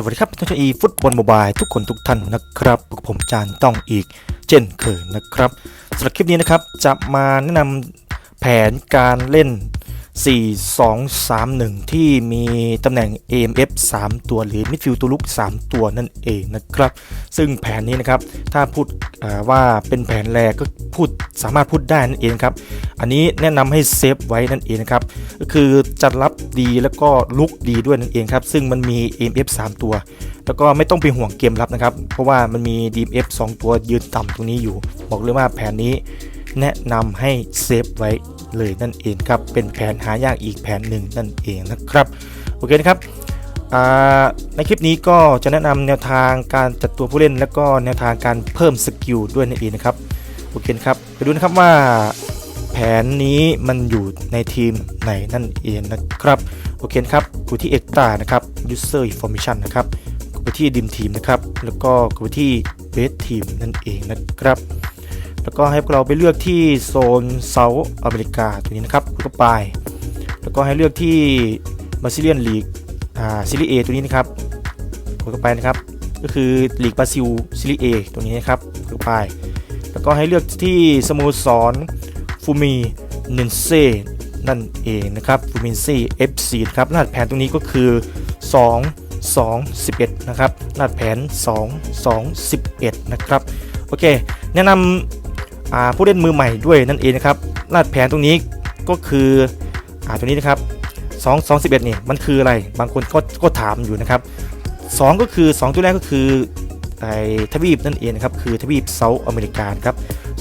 สวัสดีครับท่านชอีฟุตบอลโมบายทุกคนทุกท่านนะครับผมจานต้องอีกเช่นเคยนะครับสำหรับคลิปนี้นะครับจะมาแนะนำแผนการเล่น 4 2 3 1 ที่มีตำแหน่ง AMF 3 ตัวหรือ Midfield ตัวลุก 3 ตัวนั่นเองนะครับ ซึ่งแผนนี้นะครับ ถ้าพูดว่าเป็นแผนแรกก็พูดสามารถพูดได้นั่นเองครับ อันนี้แนะนำให้เซฟไว้นั่นเองนะครับ ก็คือจัดรับดีแล้วก็ลุกดีด้วยนั่นเองครับ ซึ่งมันมี AMF 3 ตัว แล้วก็ไม่ต้องไปห่วงเกมรับนะครับ เพราะว่ามันมี DMF 2 ตัวยืนต่ำตรงนี้อยู่ บอกเลยว่าแผนนี้แนะนำให้เซฟไว้ เลยนั่นเองครับ เป็นแผนหายากอีกแผนหนึ่งนั่นเองนะครับ โอเคนะครับในคลิปนี้ก็จะแนะนำแนวทางการจัดตัวผู้เล่น แล้วก็แนวทางการเพิ่มสกิลด้วยนั่นเองนะครับ โอเคนะครับ ไปดูนะครับว่าแผนนี้มันอยู่ในทีมไหนนั่นเองนะครับ โอเคนะครับกูที่ Extra นะครับ User Information นะครับกูไปที่ Dim Team นะครับ แล้วก็กูไปที่ Base Team นั่นเองนะครับ แล้วก็ให้เราไปเลือกที่โซนเซาท์อเมริกาตัวนี้นะครับแล้วก็ไป แล้วก็ให้เลือกที่บาซิเลียนลีกอ่าซีรีเอตัวนี้นะครับกดเข้าไปนะครับ ก็คือลีกบราซิลซีรีเอตัวนี้นะครับกดไป แล้วก็ให้เลือกที่สโมสรฟูมินินเซนั่นเองนะครับฟูมินเซ FC นะครับรหัสแผนตรงนี้ก็คือ 2 2 11 นะครับรหัสแผน 2 2 11 นะครับ โอเค แนะนำ ผู้เล่นมือใหม่ด้วยนั่นเองนะครับรหัสแผนตรงนี้ก็คืออตัวนี้นะครับ2 2 11นี่มันคืออะไรบางคนก็ก็ถามอยู่นะครับ 2 ก็คือ 2 ตัวแรกก็คือไอ้ทวีปนั่นเองนะครับคือทวีปเซาท์อเมริกาครับ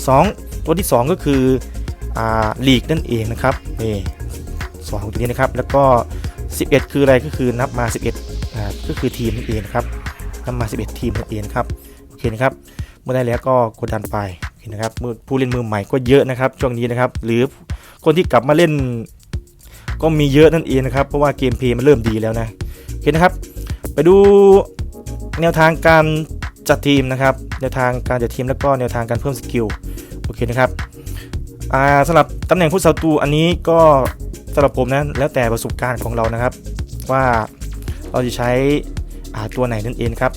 2ตัวที่ 2 ก็คืออ่าลีกนั่นเองนะครับนี่สองตัวนี้นะครับแล้วก็ 11 คืออะไรก็คือนับมา 11อ่าก็คือทีมนั่นเองนะครับนับมา 11 ทีมนั่นเองครับโอเคนะครับเมื่อได้แล้วก็กดดันไป นะครับผู้เล่นมือใหม่ก็เยอะนะครับ ช่วงนี้นะครับ หรือคนที่กลับมาเล่น ก็มีเยอะนั่นเองนะครับ เพราะว่าเกมเพลย์มันเริ่มดีแล้วนะโอเคนะครับ ไปดูแนวทางการจัดทีมนะครับ แนวทางการจัดทีมแล้วก็แนวทางการเพิ่มสกิลโอเคนะครับสำหรับตำแหน่งผู้สาตูอันนี้ก็สำหรับผมนะแล้วแต่ประสบการณ์ของเรานะครับ ว่าเราจะใช้ตัวไหนนั่นเองครับ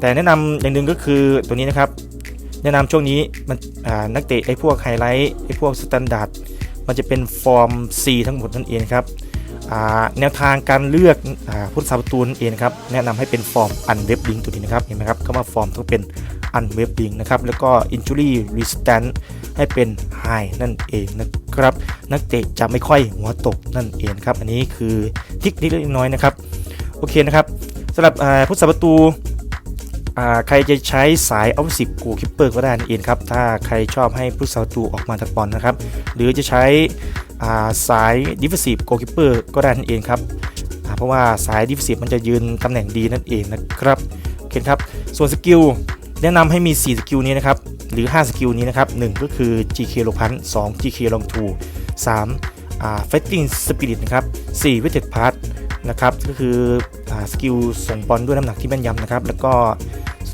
แต่แนะนำอย่างหนึ่งก็คือตัวนี้นะครับ แนะนำช่วงนี้มันนักเตะไอ้พวกไฮไลท์ไอ้พวกสแตนดาร์ดมันจะเป็นฟอร์ม C ทั้งหมดนั่นเองครับแนวทางการเลือกอาผู้รักษาปะตูนเองครับแนะนำให้เป็นฟอร์มอันเว็บลิงตัวนี้นะครับเห็นไหมครับก็มาฟอร์มต้องเป็นอันเว็บลิงนะครับแล้วก็ injury resistant ให้เป็น high นั่นเองนะครับ นักเตะจะไม่ค่อยหัวตกนั่นเองครับอันนี้คือทิคนิดเล็กน้อยนะครับโอเคนะครับสำหรับอ่าผู้รักษาปะตู ใครจะใช้สายเอาสิบกูคิปเปอร์ก็ได้นั่นเองครับ ถ้าใครชอบให้ผู้สาวตูออกมาตัดบอลนะครับ หรือจะใช้สายดิฟ e ซีฟโกคิปเปอร์ก็ได้นั่นเองครับ เพราะว่าสายดิฟ e ซีฟมันจะยืนตำแหน่งดีนั่นเองนะครับโอเคครับ ส่วนสกิลแนะนำให้มี 4 สกิลนี้นะครับ หรือ 5 สกิลนี้นะครับ 1 ก็คือ GK ลงพัน2 GK ลงทู3า Fighting Spirit นะครับ4 w e t t e d Pass นะครับ ก็คืออสกิลส่งบอลด้วยน้ำหนักที่แม่นยำนะครับ แล้วก็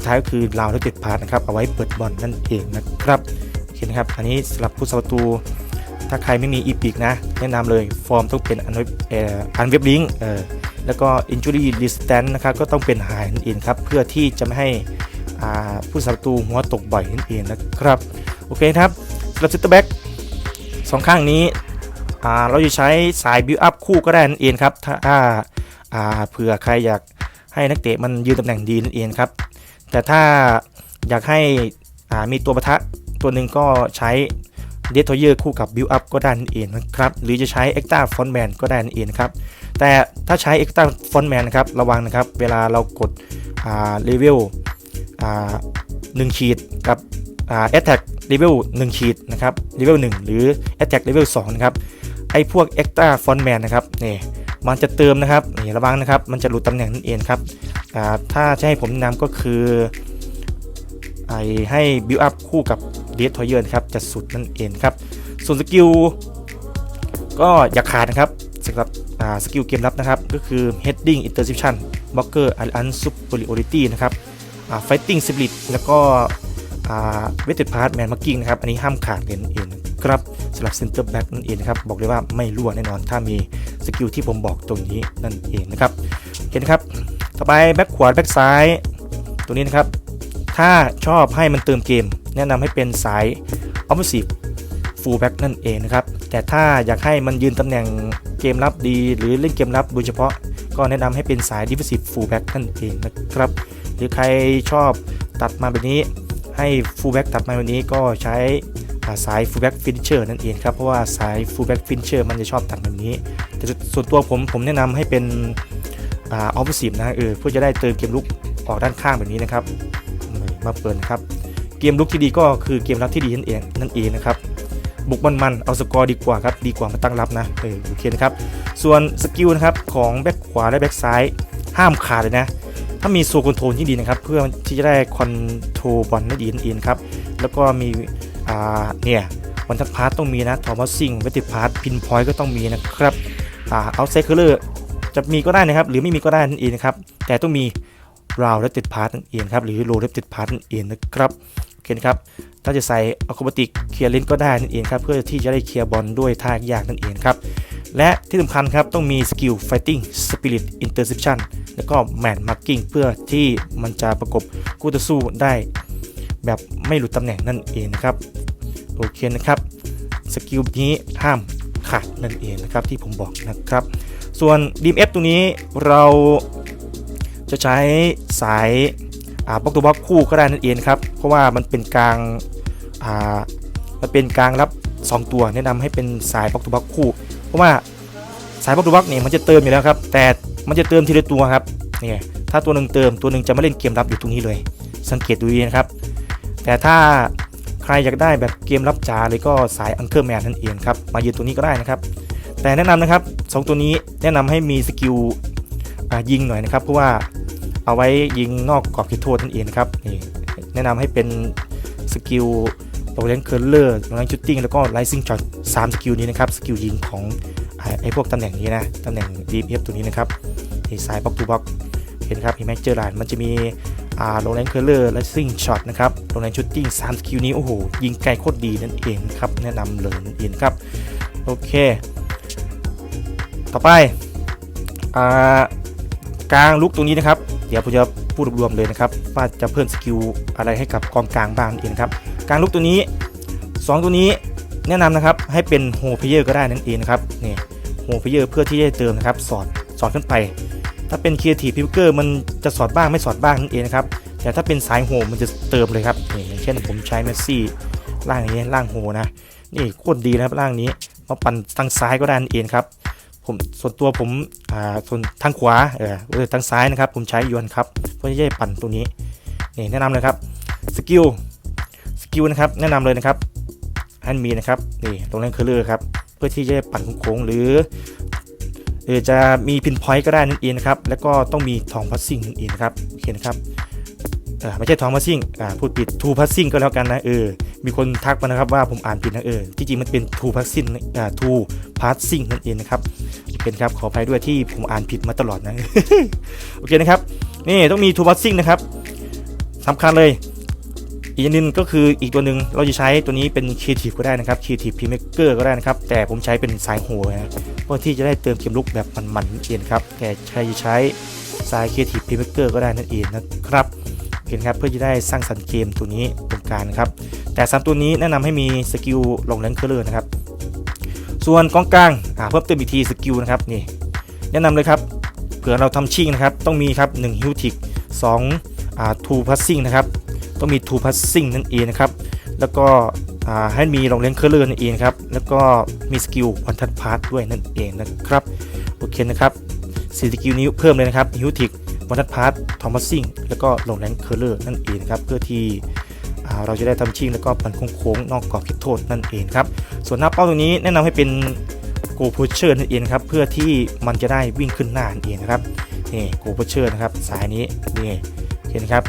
สุดท้ายก็คือราวและเจ็ดพาร์ทนะครับเอาไว้เปิดบอลนั่นเองนะครับโอเคนะครับอันนี้สำหรับผู้สาประตู ถ้าใครไม่มีอีพิกนะ แนะนำเลยฟอร์มต้องเป็นอันเว็บอันเว็บลิงเออแล้วก็ injury resistance นะครับก็ต้องเป็นหายนั่นเองครับเพื่อที่จะไม่ให้ผู้สาประตูหัวตกบ่อยนั่นเองนะครับโอเคครับสำหรับ center back สองข้างนี้เราจะใช้สาย build up คู่ก็ได้นั่นเองครับถ้าาเผื่อใครอยากให้นักเตะมันยืนตำแหน่งดีนั่นเองครับ แต่ถ้าอยากให้อ่ามีตัวปะทะตัวหนึ่งก็ใช้เดททเยอร์คู่กับบิลอัพก็ได้นั่นเองนะครับ หรือจะใช้ e x t r a f o n t Man ก็ได้นั่นเองครับ แต่ถ้าใช้ e x t r a f o n t Man นะครับ ระวังนะครับ เวลาเรากดอ่าเลเวลอ่าหนึ่งขีดกับอ่า attack level 1ขีดนะครับ level 1หรือ attack level 2นะครับ ไอ้พวก e x t r a f o n t Man นะครับ นี่ มันจะเติมนะครับนี่ระวังนะครับ มันจะหลุดตำแหน่งนั่นเองครับถ้าจะให้ผมแนะนำก็คือไอให้บิวอัพคู่กับเดททอยเยอร์นครับจะสุดนั่นเองครับ ส่วนสกิลก็อย่าขาดนะครับสำหรับสกิลเกมรับนะครับ ก็คือ heading interception blocker and superiority นะครับ fighting spirit แล้วก็อ่า weighted pass man marking นะครับ อันนี้ห้ามขาดเลยนั่นเอง ครับสำหรับ center back นั่นเองนะครับบอกเลยว่าไม่รั่วแน่นอน ถ้ามีสกิลที่ผมบอกตรงนี้นั่นเองนะครับโอเคนะครับต่อไปแบ็คขวาแบ็คซ้ายตัวนี้นะครับถ้าชอบให้มันเติมเกม แนะนำให้เป็นสาย offensive full back นั่นเองนะครับแต่ถ้าอยากให้มันยืนตำแหน่งเกมรับดี หรือเล่นเกมรับโดยเฉพาะก็แนะนำให้เป็นสาย defensive full back นั่นเองนะครับหรือใครชอบตัดมาแบบนี้ให้ full back ตัดมาแบบนี้ก็ใช้ อ่าสาย full back finisher นั่นเองครับ เพราะว่าสาย full back finisher มันจะชอบตัดแบบนี้ แต่ส่วนตัวผมผมแนะนำให้เป็นอ่า offensive นะเออเพื่อจะได้เติมเกมลุกออกด้านข้างแบบนี้นะครับมาเปิดนะครับเกมลุกที่ดีก็คือเกมรับที่ดีนั่นเองนั่นเองนะครับบุกมันๆเอาสกอร์ดีกว่าครับดีกว่ามาตั้งรับนะเออโอเคนะครับส่วนสกิลนะครับของแบ็คขวาและแบ็คซ้ายห้ามขาดเลยนะถ้ามีโซคอนโทรลที่ดีนะครับเพื่อที่จะได้คอนโทรลบอลได้ดีนั่นเองครับแล้วก็มี อ่าเนี่ยวันทัพาร์ตต้องมีนะทอมัสซิงเวติพาร์ตพินพอยต์ก็ต้องมีนะครับอ่าเอาไซเคเลอร์จะมีก็ได้นะครับ หรือไม่มีก็ได้นั่นเองนะครับ แต่ต้องมีราวและติดพาร์ตนั่นเองครับ หรือโลและติดพาร์ตนั่นเองนะครับโอเคนะครับถ้าจะใส่อะค r บติกเคลียร์เลนก็ได้นั่นเองครับเพื่อที่จะได้เคลียร์บอลด้วยท่ายากนั่นเองครับและที่สำคัญครับต้องมีสกิล fighting spirit interception แล้วก็ man marking เพื่อที่มันจะประกบคู่ต่อสู้ได้ แบบไม่หลุดตำแหน่งนั่นเองนะครับโอเคนะครับสกิลนี้ห้ามขาดนั่นเองนะครับที่ผมบอกนะครับ ส่วน DMF ตัวนี้เราจะใช้สายอาบล็อกตัวบล็อกคู่ก็ได้นั่นเองครับ เพราะว่ามันเป็นกลางอามันเป็นกลางรับ 2 ตัวแนะนำให้เป็นสายบล็อกตัวบล็อกคู่ เพราะว่าสายบล็อกตัวบล็อกเนี่ยมันจะเติมอยู่แล้วครับ แต่มันจะเติมทีละตัวครับเนี่ยถ้าตัวหนึ่งเติมตัวหนึ่งจะไม่เล่นเกมรับอยู่ตรงนี้เลย สังเกตดูดีนะครับ แต่ถ้าใครอยากได้แบบเกมรับจ๋าเลยก็สายอังเกอร์แมนนั่นเองครับ มายืนตัวนี้ก็ได้นะครับ แต่แนะนำนะครับสองตัวนี้แนะนำให้มีสกิลยิงหน่อยนะครับ เพราะว่าเอาไว้ยิงนอกกรอบเขตโทษนั่นเองนะครับนี่แนะนำให้เป็นสกิลโรเลนเคอร์เลอร์โรเลนชูตติ้งแล้วก็ไลซิ่งช็อตสามสกิลนี้นะครับ สกิลยิงของไอ้พวกตำแหน่งนี้นะ ตำแหน่ง DPF ตัวนี้นะครับสายบล็อกทูบล็อกเห็นครับเห็นไหมเจอหลานมันจะมี โรงแรมเคอร์เลอร์และซิ่งช็อตนะครับโรงแรมชุดติ้ง3สกิลนี้ โอ้โห ยิงไกลโคตรดีนั่นเองครับ แนะนำเลยนั่นเองครับ โอเค ต่อไปอ่ากลางลุกตรงนี้นะครับ เดี๋ยวผมจะพูดรวมๆเลยนะครับว่าจะเพิ่มสกิลอะไรให้กับกองกลางบ้างนั่นเองครับกลางลุกตัวนี้ 2 ตัวนี้แนะนำนะครับให้เป็นโฮเพเยอร์ก็ได้นั่นเองนะครับนี่โฮเพเยอร์เพื่อที่จะเติมนะครับสอดสอดขึ้นไป ถ้าเป็น Creative Picker มันจะสอดบ้างไม่สอดบ้างนั่นเองนะครับ แต่ถ้าเป็นสายโหมันจะเติมเลยครับนี่อย่างเช่นผมใช้เมสซี่ล่างนี้ล่างโหนะ นี่โคตรดีนะครับล่างนี้มาปั่นทางซ้ายก็ได้นั่นเองครับ ผมส่วนตัวผมอ่าส่วนทางขวาเออทางซ้ายนะครับ ผมใช้ยวนครับเพื่อที่จะปั่นตัวนี้นี่แนะนำเลยครับสกิลสกิลนะครับแนะนำเลยนะครับให้มีนะครับนี่ตรงนั้นคือเลือครับเพื่อที่จะปั่นโค้งหรือ หรือจะมีพินพอยต์ก็ได้นั่นเองนะครับ แล้วก็ต้องมีทองพัสซิ่งนั่นเองนะครับโอเคนะครับไม่ใช่ทองพัสซิ่งอ่าพูดผิดทูพัสซิ่งก็แล้วกันนะเออมีคนทักมานะครับว่าผมอ่านผิดนะเออที่จริงมันเป็นทูพัสซิ่งอ่าทูพัสซิ่งนั่นเองนะครับโอเคนะครับขออภัยด้วยที่ผมอ่านผิดมาตลอดนะโอเคนะครับนี่ต้องมีทูพัสซิ่งนะครับสำคัญเลย อีกอย่างหนึงก็คืออีกตัวหนึ่งเราจะใช้ตัวนี้เป็น Creative ก็ได้นะครับ Creative Playmaker ก็ได้นะครับ แต่ผมใช้เป็นสายโหนะเพื่อที่จะได้เติมเกมลุกแบบมันๆนั่นเองครับแต่ใครจะใช้สาย Creative Playmaker ก็ได้นั่นเองนะครับเห็นครับเพื่อจะได้สร้างสรรค์เกมตัวนี้ตรงกางนะครับ แต่สามตัวนี้แนะนำให้มีสกิลลงแรงเคอร์เลอร์นะครับ ส่วนกองกลางเพิ่มเติมอีกทีสกิลนะครับนี่แนะนำเลยครับเผื่อเราทำชิ่งนะครับ ต้องมีครับ1ฮิวทิก2อ่าทูพัสซิ่งนะครับ ต้องมีทูพัสซิ่งนั่นเองนะครับ แล้วก็ให้มีลงเล่นเคอร์เลอร์นั่นเองครับ แล้วก็มีสกิลวันทัดพาร์ทด้วยนั่นเองนะครับ โอเคนะครับสี่สกิลนี้เพิ่มเลยนะครับฮิวทิกวันทัดพาร์ททอมัสซิ่งแล้วก็ลงแรงเคอร์เลอร์นั่นเองครับเพื่อที่เราจะได้ทำชิงแล้วก็ปั่นโค้งๆนอกกรอบเขตโทษนั่นเองครับ ส่วนหน้าเป้าตรงนี้แนะนำให้เป็นโกโพเชอร์นั่นเองครับเพื่อที่มันจะได้วิ่งขึ้นหน้านั่นเองครับนี่โกโพเชอร์นะครับสายนี้นี่เห็นครับ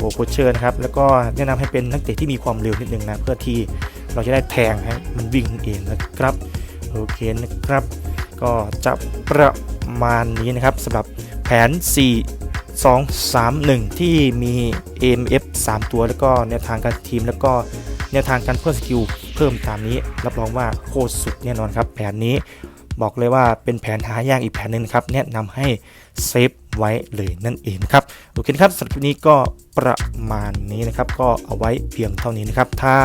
โอ้โคชเชอร์นะครับ แล้วก็แนะนำให้เป็นนักเตะที่มีความเร็วนิดนึงนะ เพื่อที่เราจะได้แทงให้มันวิ่งเองนะครับ โอเคนะครับ ก็จะประมาณนี้นะครับสำหรับแผน 4 2 3 1 ที่มี AMF 3 ตัว แล้วก็แนวทางการทีม แล้วก็แนวทางการเพิ่มสกิลเพิ่มตามนี้ รับรองว่าโคตรสุดแน่นอนครับ แผนนี้บอกเลยว่าเป็นแผนหายากอีกแผนหนึ่งครับ แนะนำให้เซฟ ไว้เลยนั่นเองนะครับโอเคนะครับสำหรับคลิปนี้ก็ประมาณนี้นะครับ ก็เอาไว้เพียงเท่านี้นะครับ ถ้า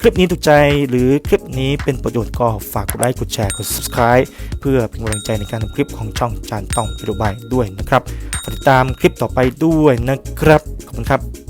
คลิปนี้ถูกใจหรือคลิปนี้เป็นประโยชน์ก็ฝากกดไลค์กดแชร์กด subscribe เพื่อเป็นกำลังใจในการทำคลิปของช่องจานต้องวิดีโอบายด้วยนะครับติดตามคลิปต่อไปด้วยนะครับขอบคุณครับ